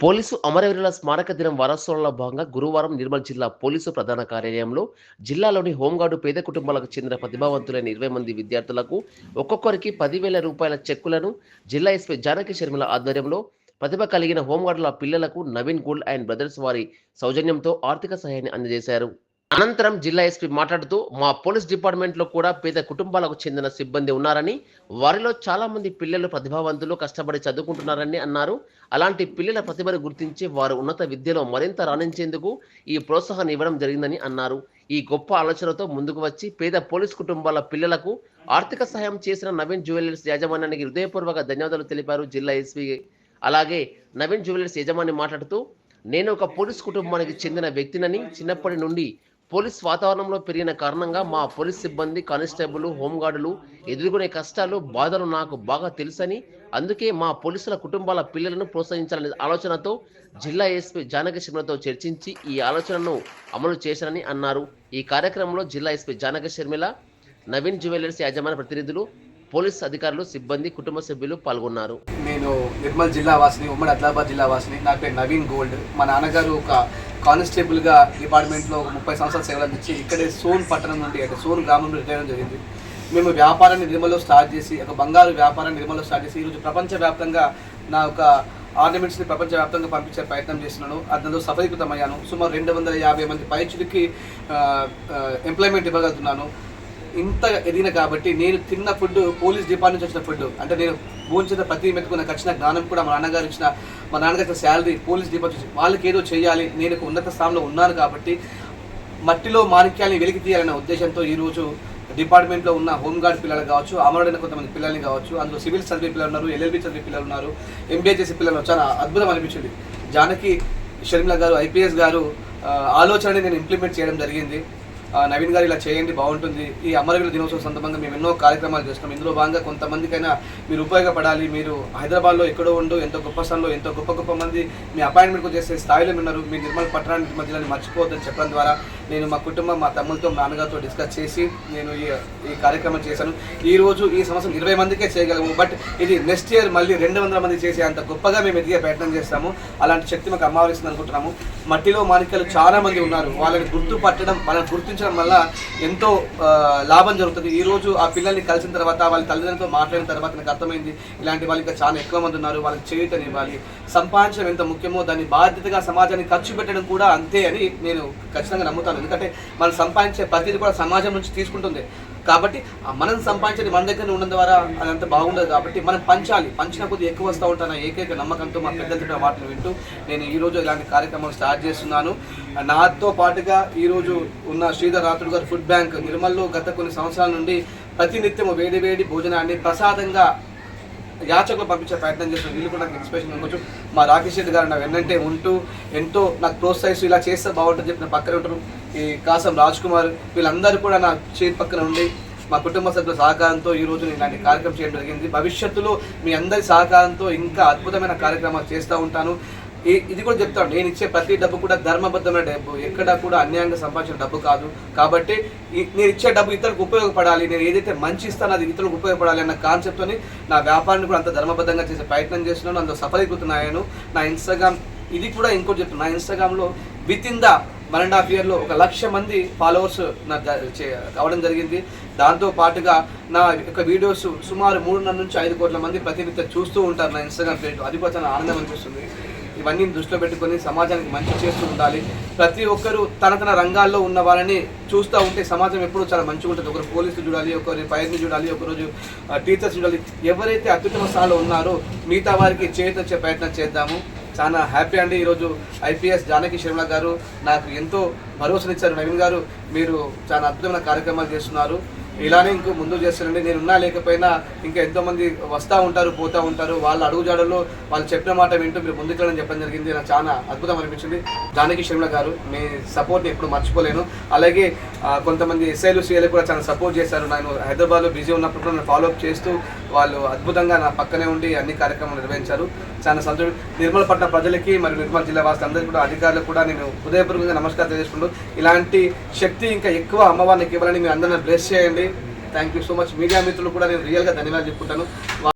Police అమరవీరుల స్మారక దినం వారోత్సవంలో భాగంగా గురువారం నిర్మల్ జిల్లా పోలీసు ప్రధాన కార్యాలయంలో జిల్లాలోని హోంగార్డు పేద కుటుంబాలకు చెందిన ప్రతిభావంతులైన ఇరవై మంది విద్యార్థులకు ఒక్కొక్కరికి పదివేల రూపాయల చెక్కులను జిల్లా ఎస్పీ జానకి శర్మిల ఆధ్వర్యంలో ప్రతిభ కలిగిన హోంగార్డుల పిల్లలకు నవీన్ గోల్డ్ అండ్ బ్రదర్స్ వారి సౌజన్యంతో ఆర్థిక సహాయాన్ని అందజేశారు. అనంతరం జిల్లా ఎస్పీ మాట్లాడుతూ మా పోలీస్ డిపార్ట్మెంట్లో కూడా పేద కుటుంబాలకు చెందిన సిబ్బంది ఉన్నారని వారిలో చాలా మంది పిల్లలు ప్రతిభావంతులు కష్టపడి చదువుకుంటున్నారని అన్నారు. అలాంటి పిల్లల ప్రతిభను గుర్తించి వారు ఉన్నత విద్యలో మరింత రాణించేందుకు ఈ ప్రోత్సాహం ఇవ్వడం జరిగిందని అన్నారు. ఈ గొప్ప ఆలోచనతో ముందుకు వచ్చి పేద పోలీస్ కుటుంబాల పిల్లలకు ఆర్థిక సహాయం చేసిన నవీన్ జ్యువెలర్స్ యాజమాన్యానికి హృదయపూర్వక ధన్యవాదాలు తెలిపారు జిల్లా ఎస్పీ. అలాగే నవీన్ జ్యువెలర్స్ యజమాని మాట్లాడుతూ నేను ఒక పోలీస్ కుటుంబానికి చెందిన వ్యక్తినని చిన్నప్పటి నుండి పోలీస్ వాతావరణంలో పెరిగిన కారణంగా మా పోలీస్ సిబ్బంది కానిస్టేబుల్ హోంగార్డులు ఎదుర్కొనే కష్టాలు బాధలు నాకు బాగా తెలుసని అందుకే మా పోలీసుల కుటుంబాల పిల్లలను ప్రోత్సహించాలనే ఆలోచనతో జిల్లా ఎస్పీ జానకి శర్మలతో చర్చించి ఈ ఆలోచనను అమలు చేశారని అన్నారు. ఈ కార్యక్రమంలో జిల్లా ఎస్పీ జానకి శర్మిల నవీన్ జ్యువెలర్స్ యాజమాన్య ప్రతినిధులు పోలీస్ అధికారులు సిబ్బంది కుటుంబ సభ్యులు పాల్గొన్నారు. నేను నిర్మల్ జిల్లా వాసిని ఉమ్మడి ఆదిలాబాద్ జిల్లా వాసిని. నా పేరు నవీన్ గోల్డ్. మా నాన్నగారు ఒక కానిస్టేబుల్గా డిపార్ట్మెంట్లో ఒక ముప్పై సంవత్సరాల సేవలు అందించి ఇక్కడే సోన్ పట్టణం నుండి అంటే సోన్ గ్రామం నుండి రిటైర్ అవ్వడం జరిగింది. మేము వ్యాపారాన్ని నిర్మలో స్టార్ట్ చేసి ఒక బంగారు వ్యాపారాన్ని నిర్మలో స్టార్ట్ చేసి ఈరోజు ప్రపంచవ్యాప్తంగా నా ఒక ఆర్నమెంట్స్ని ప్రపంచవ్యాప్తంగా పంపించే ప్రయత్నం చేస్తున్నాను. అందులో సఫలీకృతమయ్యాను. సుమారు రెండు వందల యాభై మంది పైచులకి ఎంప్లాయ్మెంట్ ఇవ్వగలుగుతున్నాను. ఇంత ఎదిగిన కాబట్టి నేను తిన్న ఫుడ్ పోలీస్ డిపార్ట్మెంట్ నుంచి వచ్చిన ఫుడ్. అంటే నేను భోంచిన ప్రతి మెతుకు నాకు వచ్చిన జ్ఞానం కూడా మా నాన్నగారు ఇచ్చిన మా నాన్నగారు ఇచ్చిన శాలరీ పోలీస్ డిపార్ట్మెంట్ వాళ్ళకి ఏదో చేయాలి. నేను ఒక ఉన్నత స్థానంలో ఉన్నాను కాబట్టి మట్టిలో మాణిక్యాన్ని వెలికి తీయాలనే ఉద్దేశంతో ఈరోజు డిపార్ట్మెంట్లో ఉన్న హోంగార్డ్ పిల్లలు కావచ్చు అమరుడైన కొంతమంది పిల్లల్ని కావచ్చు అందులో సివిల్ చదివే పిల్లలు ఉన్నారు ఎల్ఎల్బి చదివే పిల్లలు ఉన్నారు ఎంబీఏ చేసే పిల్లలు చాలా అద్భుతం అనిపించింది. జానకి షర్మిల గారు ఐపీఎస్ గారు ఆలోచనని నేను ఇంప్లిమెంట్ చేయడం జరిగింది. నవీన్ గారు ఇలా చేయండి బాగుంటుంది. ఈ అమరవీరుల దినోత్సవం సందర్భంగా మేము ఎన్నో కార్యక్రమాలు చేస్తున్నాం. ఇందులో భాగంగా కొంతమందికైనా మీరు ఉపయోగపడాలి. మీరు హైదరాబాద్లో ఎక్కడో ఉండు ఎంతో గొప్ప స్థానంలో ఎంతో గొప్ప గొప్ప మంది మీ అపాయింట్మెంట్ చేసే స్థాయిలో ఉన్నారు. మీ నిర్మల్ పట్టణాన్ని నిర్మల్ జిల్లాని మర్చిపోవద్దని చెప్పడం ద్వారా నేను మా కుటుంబం మా తమ్ములతో మా నాన్నగారితో డిస్కస్ చేసి నేను ఈ ఈ కార్యక్రమం చేశాను. ఈ రోజు ఈ సంవత్సరం ఇరవై మందికే చేయగలము. బట్ ఇది నెక్స్ట్ ఇయర్ మళ్ళీ రెండు వందల మంది చేసే అంత గొప్పగా మేము ఎదిగే ప్రయత్నం చేస్తాము. అలాంటి శక్తి మాకు అమ్మవారిస్తుంది అనుకుంటున్నాము. మట్టిలో మాణిక్యాలు చాలా మంది ఉన్నారు. వాళ్ళని గుర్తుపట్టడం వాళ్ళని గుర్తించడం వల్ల ఎంతో లాభం జరుగుతుంది. ఈ రోజు ఆ పిల్లల్ని కలిసిన తర్వాత వాళ్ళ తల్లిదండ్రులతో మాట్లాడిన తర్వాత నాకు అర్థమైంది ఇలాంటి వాళ్ళు ఇంకా చాలా ఎక్కువ మంది ఉన్నారు వాళ్ళకి చేయుతని ఇవ్వాలి సంపాదించడం ఎంత ముఖ్యమో దాన్ని బాధ్యతగా సమాజానికి ఖర్చు పెట్టడం కూడా అంతే అని నేను ఖచ్చితంగా నమ్ముతాను. ఎందుకంటే మనం సంపాదించే ప్రతిదీ కూడా సమాజం నుంచి తీసుకుంటుంది. కాబట్టి మనం సంపాదించేది మన దగ్గర ఉండడం ద్వారా అదంతా బాగుండదు కాబట్టి మనం పంచాలి. పంచిన కొద్ది ఎక్కువ వస్తూ ఉంటాను ఏకైక నమ్మకంతో మా పెద్దలతో మాటలు వింటూ నేను ఈరోజు ఇలాంటి కార్యక్రమం స్టార్ట్ చేస్తున్నాను. నాతో పాటుగా ఈరోజు ఉన్న శ్రీధర్ రాత్రుడు గారు ఫుడ్ బ్యాంక్ నిర్మల్లో గత కొన్ని సంవత్సరాల నుండి ప్రతినిత్యం వేడి వేడి భోజనాన్ని ప్రసాదంగా యాచకులు పంపించే ప్రయత్నం చేస్తున్నారు. వీళ్ళు కూడా నాకు ఇన్స్పిరేషన్ అనుకోవచ్చు మా రాకేష్ రెడ్డి గారు నా వెన్నంటే ఉంటూ ఎంతో నాకు ప్రోత్సహిస్తూ ఇలా చేస్తే బాగుంటుంది చెప్పిన పక్కనే ఉంటారు. ఈ కాసం రాజ్ కుమార్ వీళ్ళందరూ కూడా నా చేతి పక్కన ఉండి మా కుటుంబ సభ్యుల సహకారంతో ఈ రోజు నేను ఇలాంటి కార్యక్రమం చేయడం జరిగింది. భవిష్యత్తులో మీ అందరి సహకారంతో ఇంకా అద్భుతమైన కార్యక్రమాలు చేస్తూ ఉంటాను. ఇది కూడా చెప్తాను నేను ఇచ్చే ప్రతి డబ్బు కూడా ధర్మబద్ధమైన డబ్బు ఎక్కడ కూడా అన్యాయంగా సంపాదించిన డబ్బు కాదు. కాబట్టి నేను ఇచ్చే డబ్బు ఇతరులకు ఉపయోగపడాలి నేను ఏదైతే మంచి ఇస్తానో అది ఇతరులకు ఉపయోగపడాలి అన్న కాన్సెప్ట్తోని నా వ్యాపారాన్ని కూడా అంత ధర్మబద్ధంగా చేసే ప్రయత్నం చేస్తున్నాను. అందులో సఫలీకృతున్నాయను నా ఇన్స్టాగ్రామ్ ఇది కూడా ఇంకోటి చెప్తున్నాను నా ఇన్స్టాగ్రామ్లో with in the one and half ఇయర్లో ఒక లక్ష మంది ఫాలోవర్స్ నాకు అవడం జరిగింది. దాంతో పాటుగా నా యొక్క వీడియోస్ సుమారు మూడున్నర నుంచి ఐదు కోట్ల మంది ప్రతినిత్యం చూస్తూ ఉంటారు నా ఇన్స్టాగ్రామ్ పేజ్ అది కూడా చాలా ఆనందం అనిపిస్తుంది. ఇవన్నీ దృష్టిలో పెట్టుకొని సమాజానికి మంచి చేస్తూ ఉండాలి. ప్రతి ఒక్కరూ తన తన రంగాల్లో ఉన్న వాళ్ళని చూస్తూ ఉంటే సమాజం ఎప్పుడూ చాలా మంచిగా ఉంటుంది. ఒకరు పోలీసులు చూడాలి ఒకరు ఫైర్ని చూడాలి ఒకరోజు టీచర్స్ చూడాలి. ఎవరైతే అత్యుత్తమ స్థాయిలో ఉన్నారో మిగతా వారికి చేతొచ్చే ప్రయత్నం చేద్దాము. చాలా హ్యాపీ అండి. ఈరోజు ఐపీఎస్ జానకి శర్మల గారు నాకు ఎంతో భరోసానిచ్చారు నవీన్ గారు మీరు చాలా అద్భుతమైన కార్యక్రమాలు చేస్తున్నారు. ఇలానే ఇంకో ముందు చేస్తానండి. నేను ఉన్నా లేకపోయినా ఇంకా ఎంతోమంది వస్తూ ఉంటారు పోతూ ఉంటారు. వాళ్ళ అడుగుజాడల్లో వాళ్ళు చెప్పిన మాట వింటూ మీరు ముందుకెళ్ళని చెప్పడం జరిగింది. నాకు చాలా అద్భుతం అనిపించింది. జానకి శర్మ గారు మీ సపోర్ట్ని ఎప్పుడు మర్చిపోలేను. అలాగే కొంతమంది ఎస్ఐలు సీఎలు కూడా చాలా సపోర్ట్ చేశారు. నేను హైదరాబాద్లో బిజీ ఉన్నప్పుడు కూడా నన్ను ఫాలోఅప్ చేస్తూ వాళ్ళు అద్భుతంగా నా పక్కనే ఉండి అన్ని కార్యక్రమాలు నిర్వహించారు. చాలా సంతోషం. నిర్మల పట్టణ ప్రజలకి మరియు నిర్మల్ జిల్లా వాసులందరికీ కూడా అధికారులకు కూడా నేను హృదయపూర్వకంగా నమస్కారం తెలియజేసుకుంటూ ఇలాంటి శక్తి ఇంకా ఎక్కువ అమ్మవారికి ఇవ్వాలని మీ అందరిని బ్లెస్ చేయండి. Thank you so much media మిత్రులు కూడా నేను రియల్గా ధన్యవాదాలు చెప్పుకుంటాను.